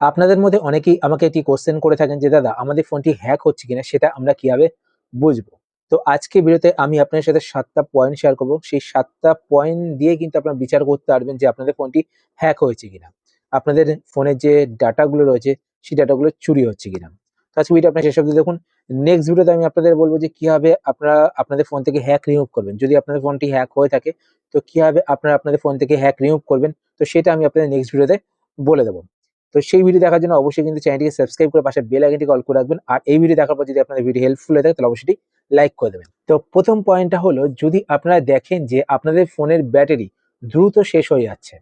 আপনাদের মধ্যে অনেকেই আমাকে একটি কোশ্চেন করে থাকেন যে, দাদা, আমাদের ফোনটি হ্যাক হচ্ছে কিনা? সেটা আমরা কীভাবে বুঝব? তো আজকে ভিডিওতে আমি আপনার সাথে সাতটা পয়েন্ট শেয়ার করব। সেই সাতটা পয়েন্ট দিয়ে কিন্তু আপনারা বিচার করতে পারবেন যে, আপনাদের ফোনটি হ্যাক হয়েছে কিনা। আপনাদের ফোনের যে ডাটাগুলো রয়েছে, সেই ডাটাগুলো চুরি হচ্ছে কিনা। তো আজকে ভিডিও আপনার শেষ অব্দি দেখুন। নেক্সট ভিডিওতে আমি আপনাদের বলব যে, কীভাবে আপনারা আপনাদের ফোন থেকে হ্যাক রিমুভ করবেন। যদি আপনাদের ফোনটি হ্যাক হয়ে থাকে, তো কীভাবে আপনারা আপনাদের ফোন থেকে হ্যাক রিমুভ করবেন? তো সেটা আমি আপনাদের নেক্সট ভিডিওতে বলে দেবো। তো সেই ভিডিও দেখার জন্য অবশ্যই কিন্তু চ্যানেলটিকে সাবস্ক্রাইব করে পাশে বেল আইকনটি কল করে রাখবেন। আর এই ভিডিও দেখার পর যদি আপনাদের ভিডিও হেল্পফুল হয়ে থাকে, তাহলে অবশ্যই লাইক করে দেবেন। তো প্রথম পয়েন্টটা হলো, যদি আপনারা দেখেন যে আপনাদের ফোনের ব্যাটারি দ্রুত শেষ হয়ে যাচ্ছে,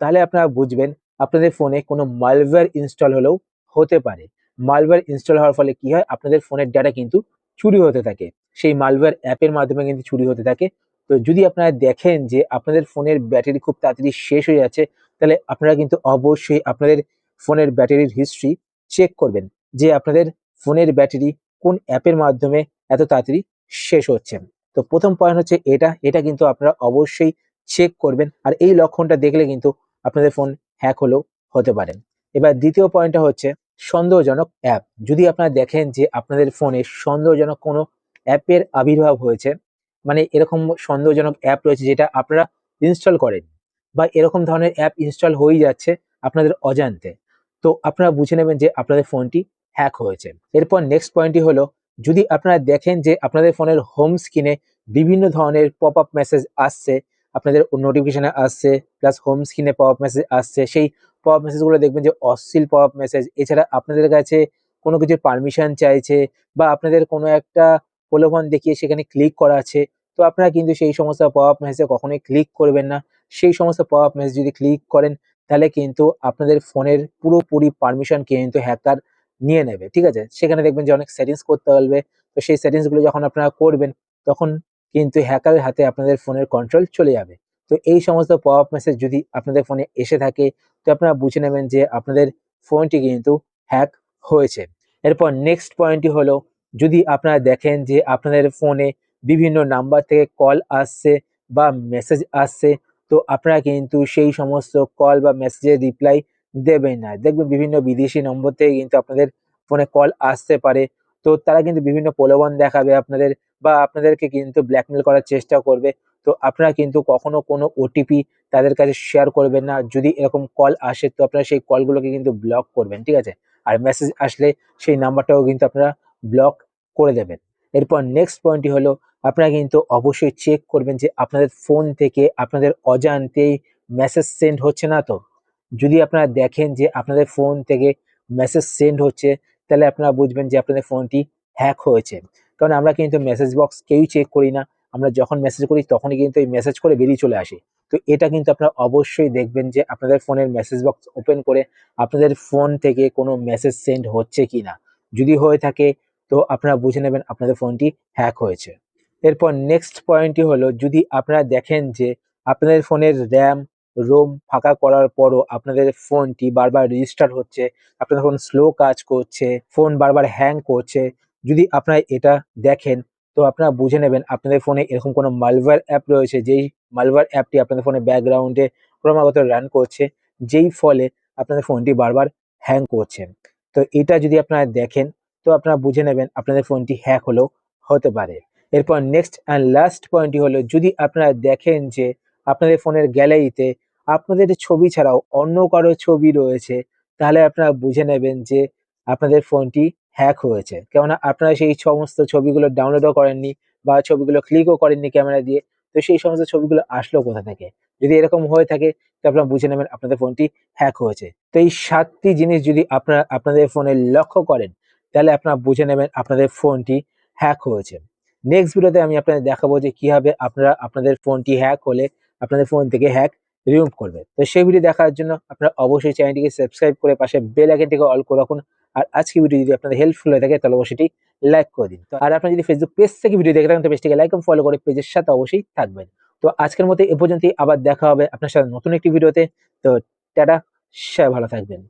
তাহলে আপনারা বুঝবেন আপনাদের ফোনে কোনো মালওয়্যার ইনস্টল হলেও হতে পারে। মালওয়্যার ইনস্টল হওয়ার ফলে কি হয়? আপনাদের ফোনের ডাটা কিন্তু চুরি হতে থাকে। সেই মালওয়্যার অ্যাপের মাধ্যমে কিন্তু চুরি হতে থাকে। তো যদি আপনারা দেখেন যে আপনাদের ফোনের ব্যাটারি খুব তাড়াতাড়ি শেষ হয়ে যাচ্ছে, তাহলে আপনারা কিন্তু অবশ্যই আপনাদের ফোনের ব্যাটারির হিস্ট্রি চেক করবেন যে আপনাদের ফোনের ব্যাটারি কোন অ্যাপের মাধ্যমে এত তাড়াতাড়ি শেষ হচ্ছে। তো প্রথম পয়েন্ট হচ্ছে এটা এটা কিন্তু আপনারা অবশ্যই চেক করবেন আর এই লক্ষণটা দেখলে কিন্তু আপনাদের ফোন হ্যাক হলেও হতে পারে। এবার দ্বিতীয় পয়েন্টটা হচ্ছে সন্দেহজনক অ্যাপ যদি আপনারা দেখেন যে আপনাদের ফোনে সন্দেহজনক কোনো অ্যাপের আবির্ভাব হয়েছে মানে এরকম সন্দেহজনক অ্যাপ রয়েছে যেটা আপনারা ইনস্টল করেন বা এরকম ধরনের অ্যাপ ইনস্টল হয়েই যাচ্ছে আপনাদের অজান্তে তো আপনারা বুঝে নেবেন যে আপনাদের ফোনটি হ্যাক হয়েছে। এরপর নেক্সট পয়েন্টটি হলো, যদি আপনারা দেখেন যে আপনাদের ফোনের হোম স্ক্রিনে বিভিন্ন ধরনের পপ আপ মেসেজ আসছে, আপনাদের নোটিফিকেশনে আসছে প্লাস হোম স্ক্রিনে পপ আপ মেসেজ আসছে, সেই পপ আপ মেসেজগুলো দেখবেন যে অশ্লীল পপ আপ মেসেজ এছাড়া আপনাদের কাছে কোনো কিছুর পারমিশন চাইছে বা আপনাদের কোনো একটা প্রলোভন দেখিয়ে সেখানে ক্লিক করা আছে, তো আপনারা কিন্তু সেই সমস্ত পপ আপ মেসেজে কখনোই ক্লিক করবেন না। সেই সমস্ত পপ আপ মেসেজ যদি ক্লিক করেন তাহলে কিন্তু আপনাদের ফোনের পুরোপুরি পারমিশন কিন্তু হ্যাকার নিয়ে নেবে, ঠিক আছে? সেখানে দেখবেন যে অনেক সেটিংস করতে পারবে। তো সেই সেটিংসগুলো যখন আপনারা করবেন, তখন কিন্তু হ্যাকারের হাতে আপনাদের ফোনের কন্ট্রোল চলে যাবে। তো এই সমস্ত পপ মেসেজ যদি আপনাদের ফোনে এসে থাকে, তো আপনারা বুঝে নেবেন যে আপনাদের ফোনটি কিন্তু হ্যাক হয়েছে। এরপর নেক্সট পয়েন্টটি হলো, যদি আপনারা দেখেন যে আপনাদের ফোনে বিভিন্ন নাম্বার থেকে কল আসছে বা মেসেজ আসছে তো আপনারা কিন্তু সেই সমস্ত কল বা মেসেজের রিপ্লাই দেবেন না। দেখবেন বিভিন্ন বিদেশি নম্বর থেকে কিন্তু আপনাদের ফোনে কল আসতে পারে। তো তারা কিন্তু বিভিন্ন প্রলোভন দেখাবে আপনাদের বা আপনাদেরকে কিন্তু ব্ল্যাকমেল করার চেষ্টা করবে। তো আপনারা কিন্তু কখনো কোনো ওটিপি তাদের কাছে শেয়ার করবেন না। যদি এরকম কল আসে তো আপনারা সেই কলগুলোকে কিন্তু ব্লক করবেন, ঠিক আছে? আর মেসেজ আসলে সেই নাম্বারটাও কিন্তু আপনারা ব্লক করে দেবেন। এরপর নেক্সট পয়েন্টটি হলো, আপনারা কিন্তু অবশ্যই চেক করবেন যে আপনাদের ফোন থেকে আপনাদের অজান্তেই মেসেজ সেন্ড হচ্ছে না তো। যদি আপনারা দেখেন যে আপনাদের ফোন থেকে মেসেজ সেন্ড হচ্ছে, তাহলে আপনারা বুঝবেন যে আপনাদের ফোনটি হ্যাক হয়েছে। কারণ আমরা কিন্তু মেসেজ বক্স কেউই চেক করি না। আমরা যখন মেসেজ করি, তখনই কিন্তু এই মেসেজ করে বেরিয়ে চলে আসি। তো এটা কিন্তু আপনারা অবশ্যই দেখবেন যে আপনাদের ফোনের মেসেজ বক্স ওপেন করে আপনাদের ফোন থেকে কোনো মেসেজ সেন্ড হচ্ছে কি না যদি হয়ে থাকে তো আপনারা বুঝে নেবেন আপনাদের ফোনটি হ্যাক হয়েছে। এরপর নেক্সট পয়েন্টটি হলো, যদি আপনারা দেখেন যে আপনাদের ফোনের র্যাম রোম ফাঁকা করার পরও আপনাদের ফোনটি বারবার রেজিস্টার হচ্ছে, আপনাদের ফোন স্লো কাজ করছে ফোন বারবার হ্যাং করছে, যদি আপনারা এটা দেখেন, তো আপনারা বুঝে নেবেন আপনাদের ফোনে এরকম কোনো মালওয়্যার অ্যাপ রয়েছে, যেই মালওয়্যার অ্যাপটি আপনাদের ফোনে ব্যাকগ্রাউন্ডে ক্রমাগত রান করছে, যেই ফলে আপনাদের ফোনটি বারবার হ্যাং করছে। তো এটা যদি আপনারা দেখেন তো আপনারা বুঝে নেবেন আপনাদের ফোনটি হ্যাক হলেও হতে পারে। এরপর নেক্সট অ্যান্ড লাস্ট পয়েন্টটি হলো, যদি আপনারা দেখেন যে আপনাদের ফোনের গ্যালারিতে আপনাদের ছবি ছাড়াও অন্য কারও ছবি রয়েছে, তাহলে আপনারা বুঝে নেবেন যে আপনাদের ফোনটি হ্যাক হয়েছে। কেননা আপনারা সেই সমস্ত ছবিগুলো ডাউনলোডও করেননি বা ছবিগুলো ক্লিকও করেননি ক্যামেরা দিয়ে, তো সেই সমস্ত ছবিগুলো আসলো কোথা থেকে? যদি এরকম হয়ে থাকে, তো আপনারা বুঝে নেবেন আপনাদের ফোনটি হ্যাক হয়েছে। তো এই সাতটি জিনিস যদি আপনারা, আপনাদের ফোনে লক্ষ্য করেন তাহলে আপনারা বুঝে নেবেন আপনাদের ফোনটি হ্যাক হয়েছে। নেক্সট ভিডিওতে আমি আপনাদের দেখাবো যে কীভাবে আপনারা আপনাদের ফোনটি হ্যাক হলে আপনাদের ফোন থেকে হ্যাক রিমুভ করবে। তো সেই ভিডিও দেখার জন্য আপনারা অবশ্যই চ্যানেলটিকে সাবস্ক্রাইব করে পাশে বেল আইকনটিকে অল করে রাখুন। আর আজকে ভিডিও যদি আপনাদের হেল্পফুল হয়ে থাকে, তাহলে অবশ্যই লাইক করে দিন। তো আর আপনারা যদি ফেসবুক পেজ থেকে ভিডিও দেখে থাকেন, তো পেজটিকে লাইক এবং ফলো করে পেজের সাথে অবশ্যই থাকবেন। তো আজকের মতো এ পর্যন্তই, আবার দেখা হবে আপনার সাথে নতুন একটি ভিডিওতে তো টাটা, সবাই ভালো থাকবেন।